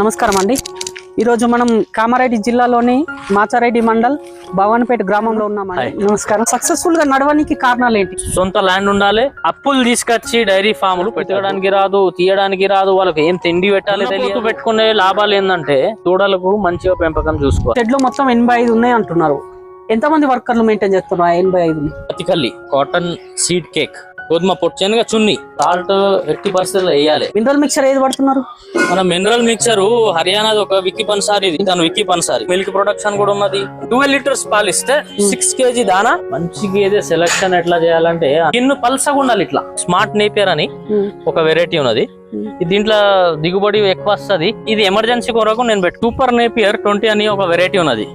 నమస్కారం అండి. ఈరోజు మనం కామారెడ్డి జిల్లాలోని మాచారెడ్డి మండల్ భవానిపేట గ్రామంలో ఉన్నామండి. నమస్కారం. సక్సెస్ఫుల్గా నడవడానికి కారణాలు ఏంటి? సొంత ల్యాండ్ ఉండాలి అప్పులు తీసుకొచ్చి డైరీ ఫామ్లు పెట్టడానికి రాదు తీయడానికి రాదు వాళ్ళకి ఏం తిండి పెట్టాలి తెలియదు. పెట్టుకునే లాభాలు ఏంటంటే దూడలకు మంచిగా పెంపకం చూసుకోవాలి. షెడ్లో మొత్తం ఎనభై ఐదు ఉన్నాయి అంటున్నారు. ఎంతమంది వర్కర్లు మెయింటైన్ చేస్తున్నారు ఎనభై ఐదు పతికల్లి కాటన్ సీడ్ కేక్ గోధుమ పొట్టు శనగ చున్ని. సాల్ట్ ఎట్టి పరిస్థితుల్లో వేయాలి. మినరల్ మిక్చర్ ఏది పడుతున్నారు మన మినరల్ మిక్చర్ హర్యానాది ఒక విక్కీ పన్సారి ఇది. దాని విక్కీ పన్సారి. మిల్క్ ప్రొడక్షన్ కూడా ఉన్నది. ట్వెల్వ్ లీటర్స్ పాలు ఇస్తే సిక్స్ కేజీ దానా. మంచి గేదె సెలెక్షన్ ఎట్లా చేయాలంటే కిన్ను పల్సగా ఉండాలి ఇట్లా. స్మార్ట్ నేపియర్ అని ఒక వెరైటీ ఉన్నది. ఇది దీంట్లో దిగుబడి ఎక్కువ వస్తది. ఇది ఎమర్జెన్సీ కొరకు నేను పెట్టు సూపర్ నేపియర్ ట్వంటీ అని ఒక వెరైటీ ఉన్నది.